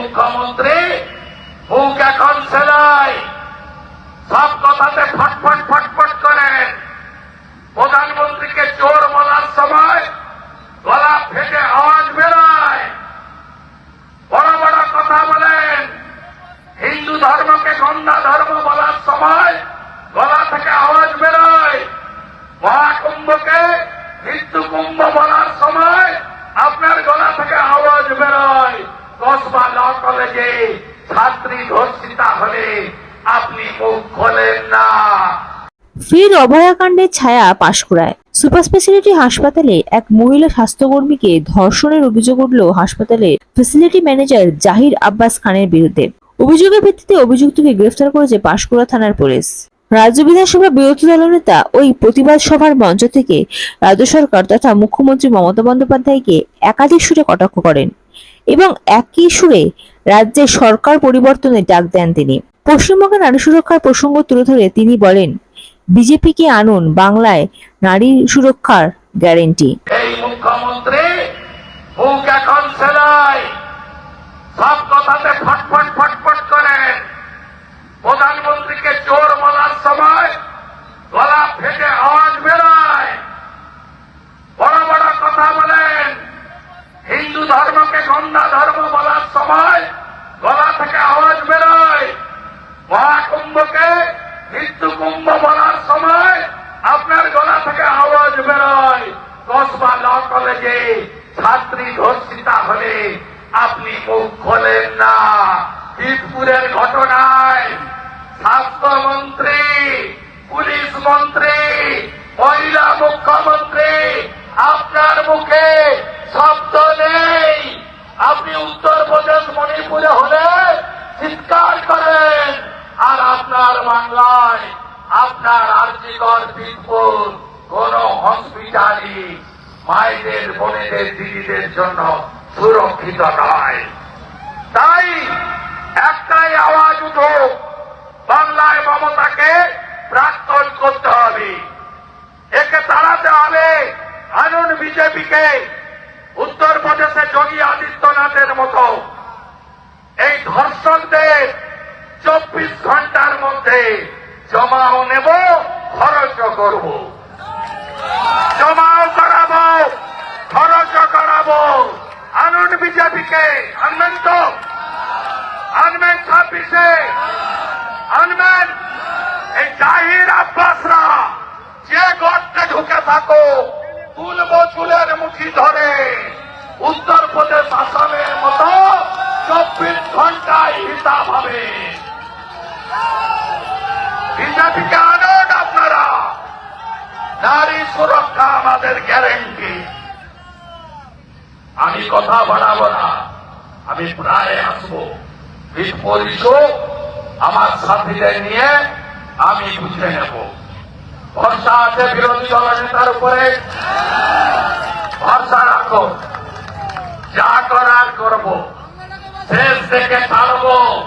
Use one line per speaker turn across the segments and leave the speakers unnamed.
মুখ্যমন্ত্রী, মুখ এখন সেলাই। সব কথাতে ফটফট ফটফট করেন প্রধানমন্ত্রীকে চোর বলার সময় গলা ফেটে আওয়াজ বেরোয়। বড় বড় কথা বলেন। হিন্দু ধর্মকে গন্ধা ধর্ম বলার সময় গলা থেকে আওয়াজ বেরোয় মহাকুম্ভকে মৃত্যু কুম্ভ বলার সময় আপনার গলা থেকে আওয়াজ বেরোয় কসবা ল কলেজে ছাত্রী ধর্ষিতা হলে আপনি মুখ খোলেন না।
ফের অভয়াকাণ্ডের ছায়া পাঁশকুড়ায় সুপার স্পেশালিটি হাসপাতালে এক মহিলা স্বাস্থ্যকর্মীকে ধর্ষণের অভিযোগ উঠল হাসপাতালের ফেসিলিটি ম্যানেজার জাহির আব্বাস খানের বিরুদ্ধে। অভিযোগের ভিত্তিতে অভিযুক্তকে গ্রেফতার করেছে পাশকুড়া থানার পুলিশ। রাজ্য বিধানসভা বিরোধী দলনেতা ওই প্রতিবাদ সভার মঞ্চ থেকে রাজ্য সরকার তথা মুখ্যমন্ত্রী মমতা বন্দ্যোপাধ্যায়কে একাধিক সুরে কটাক্ষ করেন এবং একই সুরে রাজ্যে সরকার পরিবর্তনের ডাক দেন তিনি। পশ্চিমবঙ্গের নারী সুরক্ষার প্রসঙ্গ তুলে ধরে তিনি বলেন, বিজেপিকে আনুন বাংলায় নারী সুরক্ষার গ্যারেন্টি।
ফটফট করেন। প্রধানমন্ত্রীকে চোর বলার সময় গলা ফেটে আওয়াজ বেরোয় বড় বড় কথা বলেন হিন্দু ধর্মকে গন্ধা ধর্ম বলার সময় গলা থেকে আওয়াজ বেরোয় মহাকুম্ভকে মৃত্যু কুম্ভ বলার সময় আপনার গলা থেকে আওয়াজ বেরোয় কসবা ল কলেজে ছাত্রী ধর্ষিতা হলে আপনি মুখ খোলেন না। ঈদপুরের ঘটনায় স্বাস্থ্যমন্ত্রী, পুলিশ মন্ত্রী, মহিলা মুখ্যমন্ত্রী, আপনার মুখে শব্দ নেই। আপনি উত্তরপ্রদেশ মণিপুরে হলে চিৎকার করেন। আর আপনার বাংলায় আপনার আর্জিকর বীরপুর কোন হসপিটালই মায়েদের বোনেদের দিদিদের জন্য সুরক্ষিত নয়। তাই একটাই আওয়াজ উঠুক বাংলায় মমতাকে প্রাক্তন করতে হবে। একে তাড়াতে হবে আনুন বিজেপিকে, উত্তরপ্রদেশে যোগী আদিত্যনাথের মতো। এই ধর্ষকদের চব্বিশ ঘণ্টার মধ্যে জমাও নেব, খরচও করব জমাও করাবো খরচও করাবো বিজেপিকে আনবেন তো আনবেন ছাব্বিশে। আনবেন। এই জাহির আব্বাসরা যে গর্তে ঢুকে থাকো, তুলব চুলের মুঠি ধরে। উত্তরপ্রদেশ আসামের মতো চব্বিশ ঘন্টায় হিসাব হবে। বিজেপিকে আনুন আপনারা। নারী সুরক্ষা আমাদের গ্যারেন্টি আমি কথা বাড়াবো না। আমি প্রায় আসব। ইস্যু আমার সাথীদের নিয়ে আমি বুঝে নেব। ভরসা আছে বিরোধী দল নেতার উপরে? ভরসা রাখো। যা করার করব। শেষ থেকে ছাড়বো।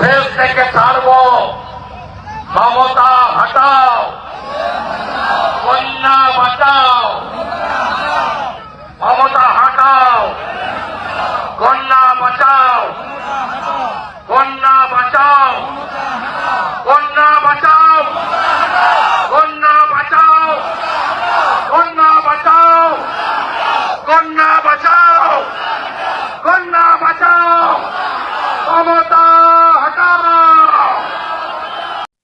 শেষ থেকে ছাড়বো। মমতা হটাও।